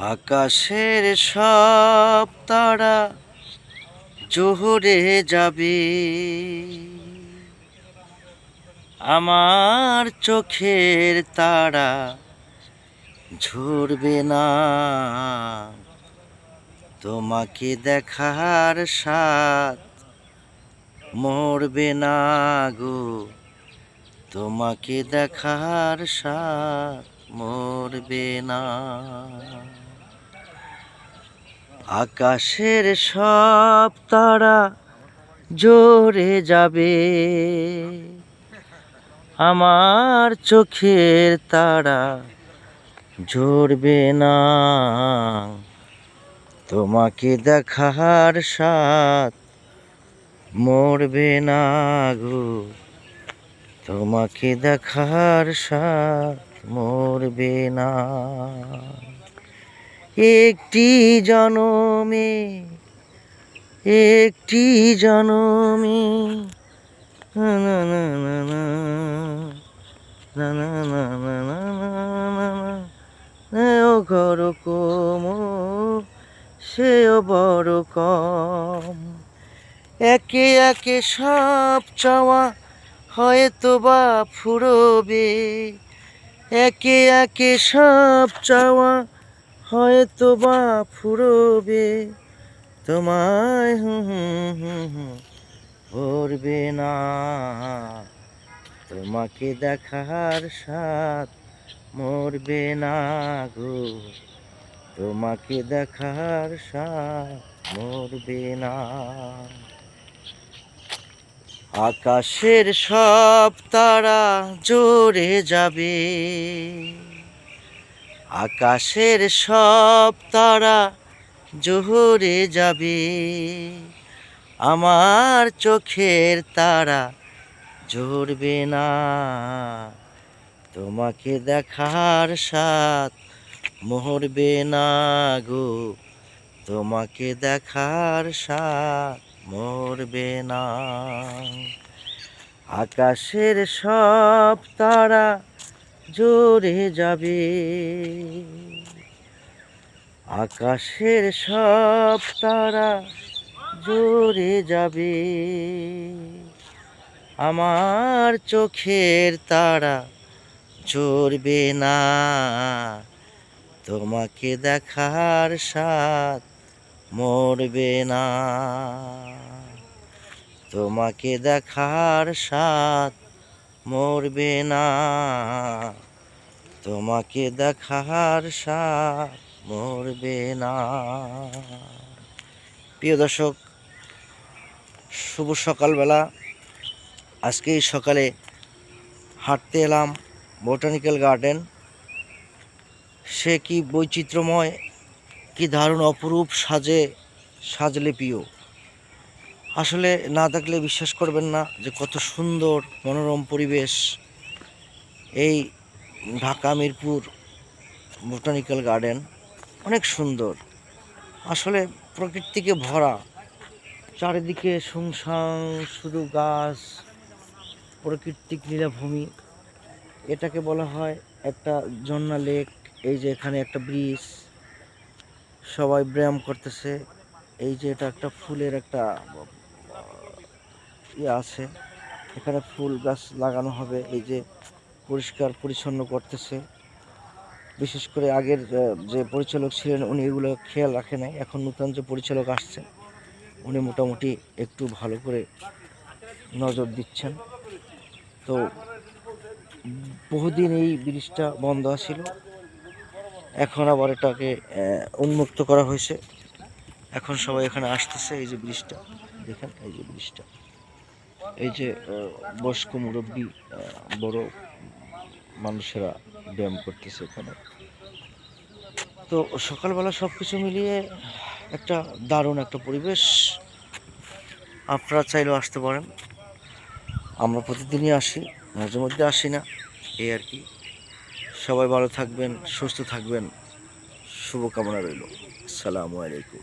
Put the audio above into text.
আকাশের সব তারা জোহরে যাবে। আমার চোখের তারা ঝরবে না। তোমাকে দেখার সাথ মরবে না গো। তোমাকে দেখার সাথ মরবে না। আকাশের সব তারা জোরে যাবে। আমার চোখের তারা ঝরবে না। তোমাকে দেখার সাথ মরবে না গো। তোমাকে দেখার সাথ মরবে না। একটি জনমে একটি জনমে না না না না ও ঘর কম সেও বড় কম একে একে সব চাওয়া হয়তো বা ফুরবে একে একে সব চাওয়া হয়তো বা ফুরবে, তোমায় ভরবে না। তোমাকে দেখার সাথ মরবে না গো। তোমাকে দেখার সাথ মরবে না। আকাশের সব তারা জোরে যাবে। আকাশের সব তারা জোহরে যাবে, আমার চোখের তারা ঝরবে না। তোমাকে দেখার সাথ মরবে না গো, তোমাকে দেখার সাথ মরবে না। আকাশের সব তারা জোরে যাবে। আকাশের সব তারা জোরে যাবে। আমার চোখের তারা জরবে না। তোমাকে দেখার সাথ মরবে না। তোমাকে দেখার সাথ মরবে না। তোমাকে দেখার সাথ মরবে না। প্রিয় দর্শক, শুভ সকালবেলা। আজকে সকালে হাঁটতে এলাম বোটানিক্যাল গার্ডেন। সে কি বৈচিত্র্যময়, কি দারুণ অপরূপ সাজে, সাজলে প্রিয়। আসলে না থাকলে বিশ্বাস করবেন না যে কত সুন্দর মনোরম পরিবেশ। এই ঢাকা মিরপুর বোটানিক্যাল গার্ডেন অনেক সুন্দর। আসলে প্রকৃতিকে ভরা। চারিদিকে শুনশান, শুধু গাছ, প্রকৃতিক নীলাভূমি এটাকে বলা হয় একটা জন্না লেক, এই যে এখানে একটা ব্রিজ। সবাই ব্যায়াম করতেছে। এই যে এটা একটা ফুলের একটা ইয়ে আছে। এখানে ফুল গাছ লাগানো হবে, এই যে পরিষ্কার পরিচ্ছন্ন করতেছে। বিশেষ করে আগের যে পরিচালক ছিলেন উনি এগুলো খেয়াল রাখে নাই, এখন নতুন যে পরিচালক আসছে উনি মোটামুটি একটু ভালো করে নজর দিচ্ছেন। তো বহুদিন এই ব্রিজটা বন্ধ ছিল এখন আবার এটাকে উন্মুক্ত করা হয়েছে। এখন সবাই এখানে আসতেছে, এই যে ব্রিজটা, দেখেন, এই যে ব্রিজটা। এই যে বয়স্ক মুরব্বী বড় মানুষেরা ব্যায়াম করতেছে এখানে। তো সকালবেলা সব কিছু মিলিয়ে একটা দারুণ একটা পরিবেশ আপনারা চাইলেও আসতে পারেন। আমরা প্রতিদিনই আসি, মাঝে মধ্যে আসি না, এই আর কি। সবাই ভালো থাকবেন, সুস্থ থাকবেন। শুভকামনা রইল। আসসালামু আলাইকুম।